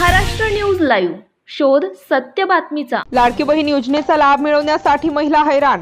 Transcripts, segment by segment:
Maharashtra news live. शोध सत्य बातमीचा. लाडकी बहीण योजनेचा लाभ मिळवण्यासाठी महिला हैराण.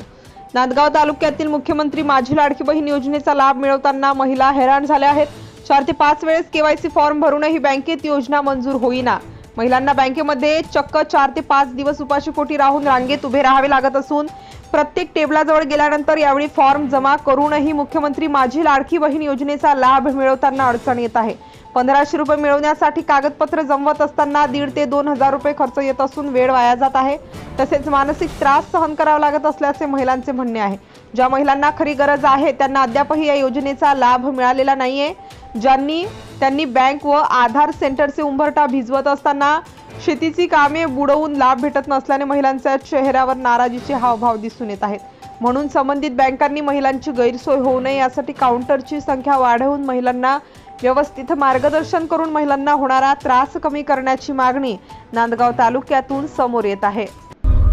नांदगाव तालुक्यातील मुख्यमंत्री माझी लाडकी बहीण योजनेचा लाभ मिळवताना महिला हैराण झाल्या आहेत. चार ते पाच वेळेस केवायसी फॉर्म भरूनही बँकेत योजना मंजूर होईना. महिलांना बँकेमध्ये चक्क चार ते पाच दिवस उपाशी पोटी राहून रांगेत उभे राहावे लागत असून प्रत्येक टेबलाजवळ गेल्यानंतर यावेळी फॉर्म जमा करूनही मुख्यमंत्री माझी लाडकी बहीण योजनेचा लाभ मिळवताना अडचण येत आहे. पंधराशे रुपये मिळवण्यासाठी कागदपत्र जमवत असताना दीड ते दोन हजार रुपये खर्च येत असून वेळ वाया जात आहे. तसेच मानसिक त्रास सहन करावा लागत असल्याचे महिलांचे म्हणणे आहे. ज्या महिलांना खरी गरज आहे त्यांना अद्यापही या योजनेचा लाभ मिळालेला नाहीये. ज्यांनी त्यांनी बँक व आधार सेंटरचे उंबरठा भिजवत असताना शेतीची कामे बुडवून लाभ भेटत नसल्याने महिलांच्या चेहऱ्यावर नाराजीचे हावभाव दिसून येत आहेत. म्हणून संबंधित बँकांनी महिलांची गैरसोय होऊ नये यासाठी काउंटरची संख्या वाढवून महिलांना व्यवस्थित मार्गदर्शन करून महिलांना होणारा त्रास कमी करण्याची मागणी नांदगाव तालुक्यातून समोर येत आहे.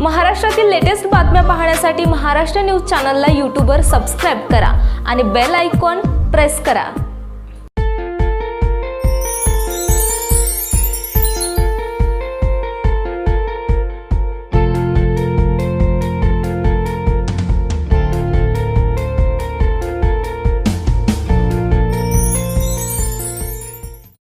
महाराष्ट्रातील लेटेस्ट बातम्या पाहण्यासाठी महाराष्ट्र न्यूज चॅनलला यूट्यूबवर सबस्क्राईब करा आणि बेल आयकॉन प्रेस करा.